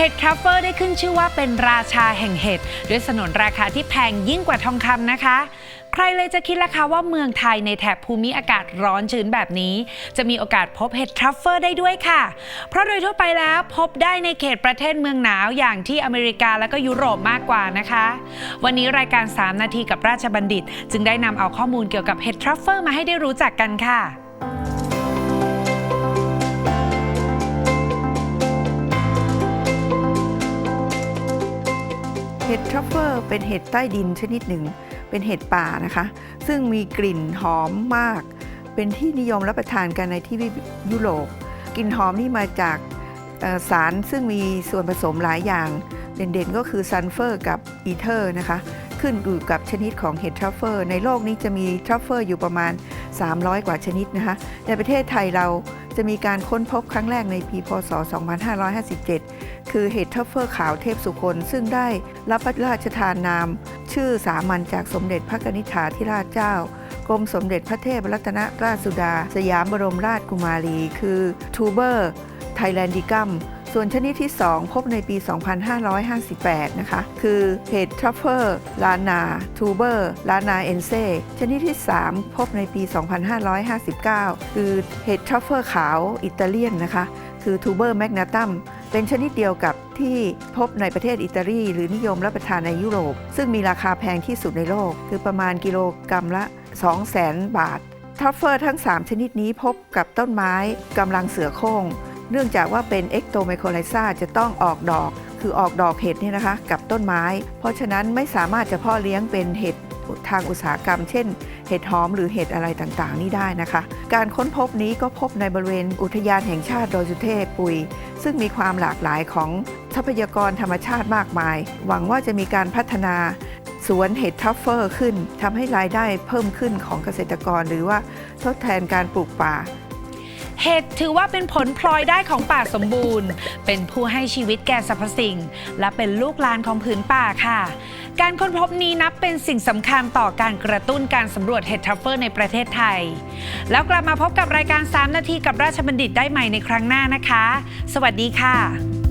เห็ดทรัฟเฟิลได้ขึ้นชื่อว่าเป็นราชาแห่งเห็ดด้วยสนนราคาที่แพงยิ่งกว่าทองคำนะคะ ใครเลยจะคิดล่ะคะว่าเมืองไทยในแถบภูมิอากาศร้อนชื้นแบบนี้ จะมีโอกาสพบเห็ดทรัฟเฟิลได้ด้วยค่ะ เพราะโดยทั่วไปแล้วพบได้ในเขตประเทศเมืองหนาวอย่างที่อเมริกาและก็ยุโรปมากกว่านะคะ วันนี้รายการ 3 นาทีกับราชบัณฑิต จึงได้นำเอาข้อมูลเกี่ยวกับเห็ดทรัฟเฟิลมาให้ได้รู้จักกันค่ะ เห็ดทรัฟเฟอร์เป็นเห็ดใต้ดินชนิดหนึ่ง เป็นเห็ดป่านะคะ ซึ่งมีกลิ่นหอมมาก เป็นที่นิยมรับประทานกันในที่ยุโรปกลิ่นหอมนี่มาจากสารซึ่งมีส่วนผสมหลายอย่าง เด่นๆก็คือซัลเฟอร์กับอีเทอร์นะคะ ขึ้นอยู่กับชนิดของเห็ดทรัฟเฟอร์ในโลกนี้จะมีทรัฟเฟอร์อยู่ประมาณ 300 กว่าชนิดนะคะ ในประเทศไทยเราจะมีการค้นพบครั้งแรกในปีพศ 2557 คือเห็ดทัฟเฟอร์ขาวเทพสุคน ซึ่งได้รับพระราชทานนาม ชื่อสามัญจากสมเด็จพระนิธิฐาธิราชเจ้ากรมสมเด็จพระเทพรัตนราชสุดา สยามบรมราชกุมารี คือทูเบอร์ไทแลนดิกัม ส่วนชนิดที่ 2 พบในปี 2558 นะคะ คือเห็ดทรัฟเฟอร์ลานาทูเบอร์ลานาเอนเซชนิดที่ 3 พบในปี 2559 คือเห็ดทรัฟเฟอร์ขาวอิตาเลียนนะคะ คือทูเบอร์แมกนาตัมเป็นชนิดเดียวกับที่พบในประเทศอิตาลีหรือนิยมรับประทานในยุโรป ซึ่งมีราคาแพงที่สุดในโลก คือประมาณกิโลกรัมละ 200,000 บาททัฟเฟอร์ทั้ง 3 ชนิดนี้พบกับต้นไม้กำลังเสือโคร่ง เนื่องจากว่าเป็นเอ็กโตไมโครไลซาจะต้องออกดอก คือออกดอกเห็ดนี่นะคะ กับต้นไม้ เพราะฉะนั้นไม่สามารถจะเพ่อเลี้ยงเป็นเห็ดทางอุตสาหกรรม เช่น เห็ดหอมหรือเห็ดอะไรต่างๆ นี่ได้นะคะ การค้นพบนี้ก็พบในบริเวณอุทยานแห่งชาติดอยสุเทพปุย ซึ่งมีความหลากหลายของทรัพยากรธรรมชาติมากมาย หวังว่าจะมีการพัฒนาสวนเห็ดทัฟเฟอร์ขึ้นทำให้รายได้เพิ่มขึ้นของเกษตรกร หรือว่าทดแทนการปลูกป่า เห็ดถือว่าเป็นผลพลอยได้ของป่าสมบูรณ์ เป็นผู้ให้ชีวิตแก่สรรพสิ่ง และเป็นลูกหลานของผืนป่าค่ะ การค้นพบนี้นับเป็นสิ่งสำคัญต่อการกระตุ้นการสำรวจเห็ดทรัฟเฟอร์ในประเทศไทย แล้วกลับมาพบกับรายการ 3 นาทีกับราชบัณฑิตได้ใหม่ในครั้งหน้านะคะ สวัสดีค่ะ